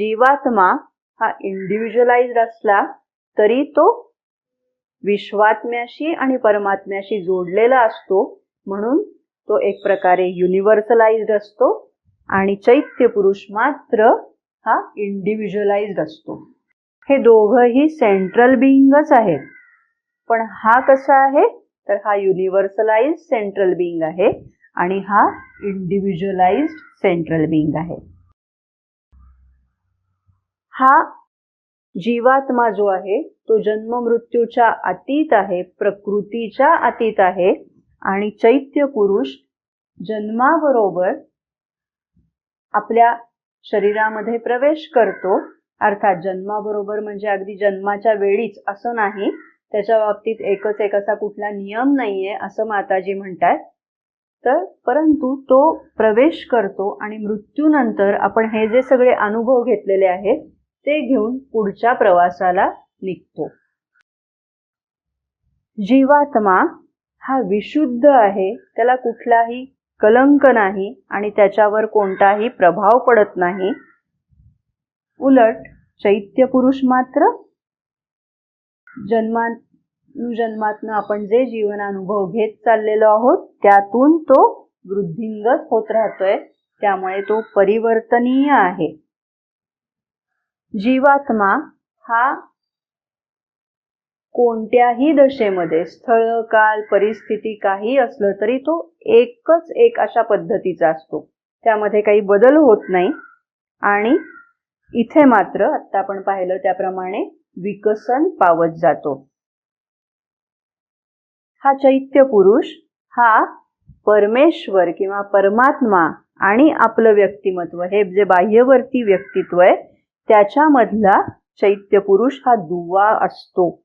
जीवात्मा हा इंडिव्हिज्युअलाइज असला तरी तो विश्वात्म्याशी आणि परमात्म्याशी जोडलेला असतो. म्हणून तो एक प्रकारे युनिव्हर्सलाइज्ड असतो आणि चैत्य पुरुष मात्र हा इंडिव्हिज्युअलाइज्ड असतो. हे दोघंही सेंट्रल बिईंगच आहेत. पण हा कसा आहे? तर हा युनिव्हर्सलाइज सेंट्रल बिईंग आहे आणि हा इंडिव्हिज्युअलाइज्ड सेंट्रल बिईंग आहे. हा जीवात्मा जो आहे तो जन्म मृत्यूच्या अतीत आहे प्रकृतीच्या अतीत आहे आणि चैत्य पुरुष जन्माबरोबर आपल्या शरीरामध्ये प्रवेश करतो. अर्थात जन्माबरोबर म्हणजे अगदी जन्माच्या वेळीच असं नाही. त्याच्या बाबतीत एकच एक असा कुठला नियम नाहीये असं माताजी म्हणतात. तर परंतु तो प्रवेश करतो आणि मृत्यूनंतर आपण हे जे सगळे अनुभव घेतलेले आहेत ते घेऊन पुढच्या प्रवासाला निघतो. जीवात्मा हा विशुद्ध आहे त्याला कुठलाही कलंक नाही आणि त्याच्यावर कोणताही प्रभाव पडत नाही. उलट चैत्य पुरुष मात्र जन्मानुजन्मातनं आपण जे जीवनानुभव घेत चाललेलो आहोत त्यातून तो वृद्धिंगत होत राहतोय त्यामुळे तो परिवर्तनीय आहे. जीवात्मा हा कोणत्याही दशेमध्ये स्थळ काल परिस्थिती काही असलं तरी तो एकच एक अशा पद्धतीचा असतो. त्यामध्ये काही बदल होत नाही. आणि इथे मात्र आता आपण पाहिलं त्याप्रमाणे विकसन पावत जातो. हा चैत्य पुरुष हा परमेश्वर किंवा परमात्मा आणि आपलं व्यक्तिमत्व हे जे बाह्यवर्ती व्यक्तित्व आहे त्याच्यामधला चैत्य पुरुष हा दुवा असतो.